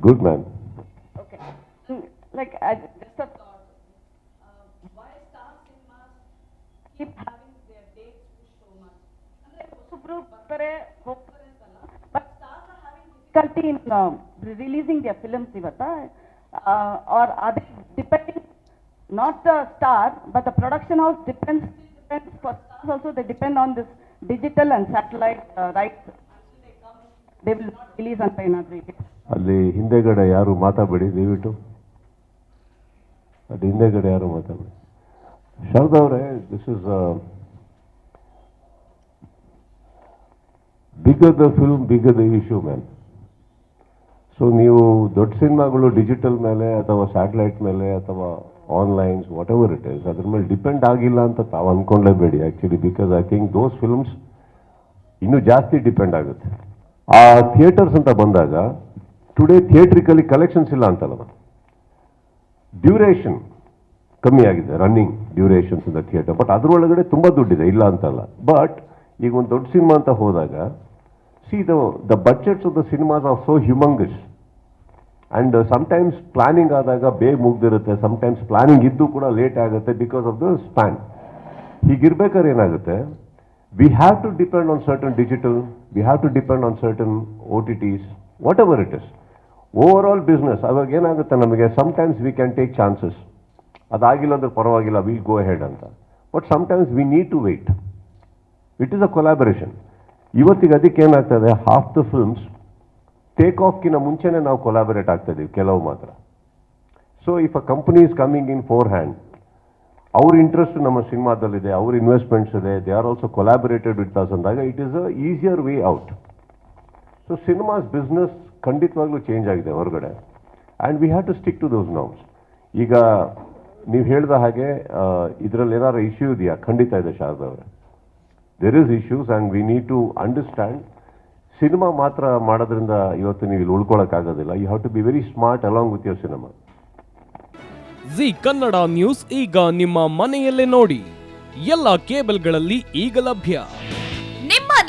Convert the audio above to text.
Good ma'am Okay. Mm, Like, I, just a thought. Uh, why Star Cinemas keep having their dates pushed so much? ಅಂದ್ರೆ ಹೊಸಬ್ರು ಬರ್ತಾರೆ ಹೋಗ್ತಾರೆ ಅಂತಲ್ಲ but stars are having difficulty in releasing their films ಇವತ್ತ R ಅದೇ depending not the star but the production house depends depends for stars also they depend on this digital and satellite rights they will not release ಅಂತ ಏನಾದರೂ ಇದೆ ಅಲ್ಲಿ ಹಿಂದೆಗಡೆ ಯಾರು ಮಾತಾಡಬೇಡಿ, ದಯವಿಟ್ಟು. ಅಲ್ಲಿ ಹಿಂದೆಗಡೆ ಯಾರು ಮಾತಾಡಬೇಡಿ. ಶಾರದಾ ಅವರೇ this is big the film big the issue man so ನೀವು ದೊಡ್ಡ ಸಿನಿಮಾಗಳು ಡಿಜಿಟಲ್ ಮೇಲೆ ಅಥವಾ ಸ್ಯಾಟಲೈಟ್ ಮೇಲೆ ಅಥವಾ onlines whatever it is ಅದ್ರ ಮೇಲೆ ಡಿಪೆಂಡ್ ಆಗಿಲ್ಲ ಅಂತ ತಾವು ಅನ್ಕೊಂಡೇಬೇಡಿ actually because I think those films ಇನ್ನೂ ಜಾಸ್ತಿ ಡಿಪೆಂಡ್ ಆಗುತ್ತೆ. ಆ ಥಿಯೇಟರ್ಸ್ ಅಂತ ಬಂದಾಗ ಟುಡೇ ಥಿಯೇಟ್ರಿಕಲಿ ಕಲೆಕ್ಷನ್ಸ್ ಇಲ್ಲ ಅಂತಲ್ಲ ಡ್ಯೂರೇಷನ್ ಕಮ್ಮಿ ಆಗಿದೆ running durations in the theatre but ಅದರೊಳಗಡೆ ತುಂಬ ದುಡ್ಡಿದೆ, ಇಲ್ಲ ಅಂತಲ್ಲ. ಬಟ್ ಈಗ ಒಂದು ದೊಡ್ಡ ಸಿನಿಮಾ ಅಂತ ಹೋದಾಗ see the the budgets of the cinemas are so humongous and sometimes planning ಆದಾಗ ಬೇಗ ಮುಗ್ದಿರುತ್ತೆ ಸಮಟೈಮ್ಸ್ ಪ್ಲಾನಿಂಗ್ ಇದ್ದು ಕೂಡ ಲೇಟ್ ಆಗುತ್ತೆ ಬಿಕಾಸ್ ಆಫ್ ದ ಸ್ಪ್ಯಾನ್ ಹೀಗಿರ್ಬೇಕಾದ್ರೆ ಏನಾಗುತ್ತೆ? We have to depend on certain digital we have to depend on certain O T Ts whatever it is overall business ಅವಾಗ ಏನಾಗುತ್ತೆ ನಮಗೆ sometimes we can take chances ಅದಾಗಿಲ್ಲ ಅಂದ್ರೆ ಪರವಾಗಿಲ್ಲ we go ahead ಅಂತ. But sometimes we need to wait it is a collaboration ಇವತ್ತಿಗೆ ಅದಕ್ಕೆ ಏನಾಗ್ತದೆ half the films take ಆಫ್ಗಿನ ಮುಂಚೆನೆ ನಾವು ಕೊಲಾಬರೇಟ್ ಆಗ್ತಾ ಕೆಲವು ಮಾತ್ರ. So if a company is coming in forehand ಅವ್ರ ಇಂಟ್ರೆಸ್ಟ್ ನಮ್ಮ ಸಿನಿಮಾದಲ್ಲಿದೆ, ಅವ್ರ ಇನ್ವೆಸ್ಟ್ಮೆಂಟ್ಸ್ ಇದೆ they are also collaborated with us ಅಂದಾಗ it is a easier way out so cinemas business ಖಂಡಿತವಾಗ್ಲೂ ಚೇಂಜ್ ಆಗಿದೆ ಹೊರಗಡೆ. And we have to stick to those norms ಈಗ ನೀವು ಹೇಳಿದ ಹಾಗೆ ಇದರಲ್ಲಿ ಏನಾದ್ರು ಇಶ್ಯೂ ಇದೆಯಾ? ಖಂಡಿತ ಇದೆ ಶಾರದಾ ಅವರೇ. There is issues and we need to understand cinema ಮಾತ್ರ ಮಾಡೋದ್ರಿಂದ ಇವತ್ತು ನೀವು ಇಲ್ಲಿ ಉಳ್ಕೊಳ್ಳೋಕ್ಕಾಗೋದಿಲ್ಲ you have to be very smart along with your cinema Zee Kannada news ಈಗ ನಿಮ್ಮ ಮನೆಯಲ್ಲೇ ನೋಡಿ. ಎಲ್ಲ ಕೇಬಲ್ಗಳಲ್ಲಿ ಈಗ ಲಭ್ಯ.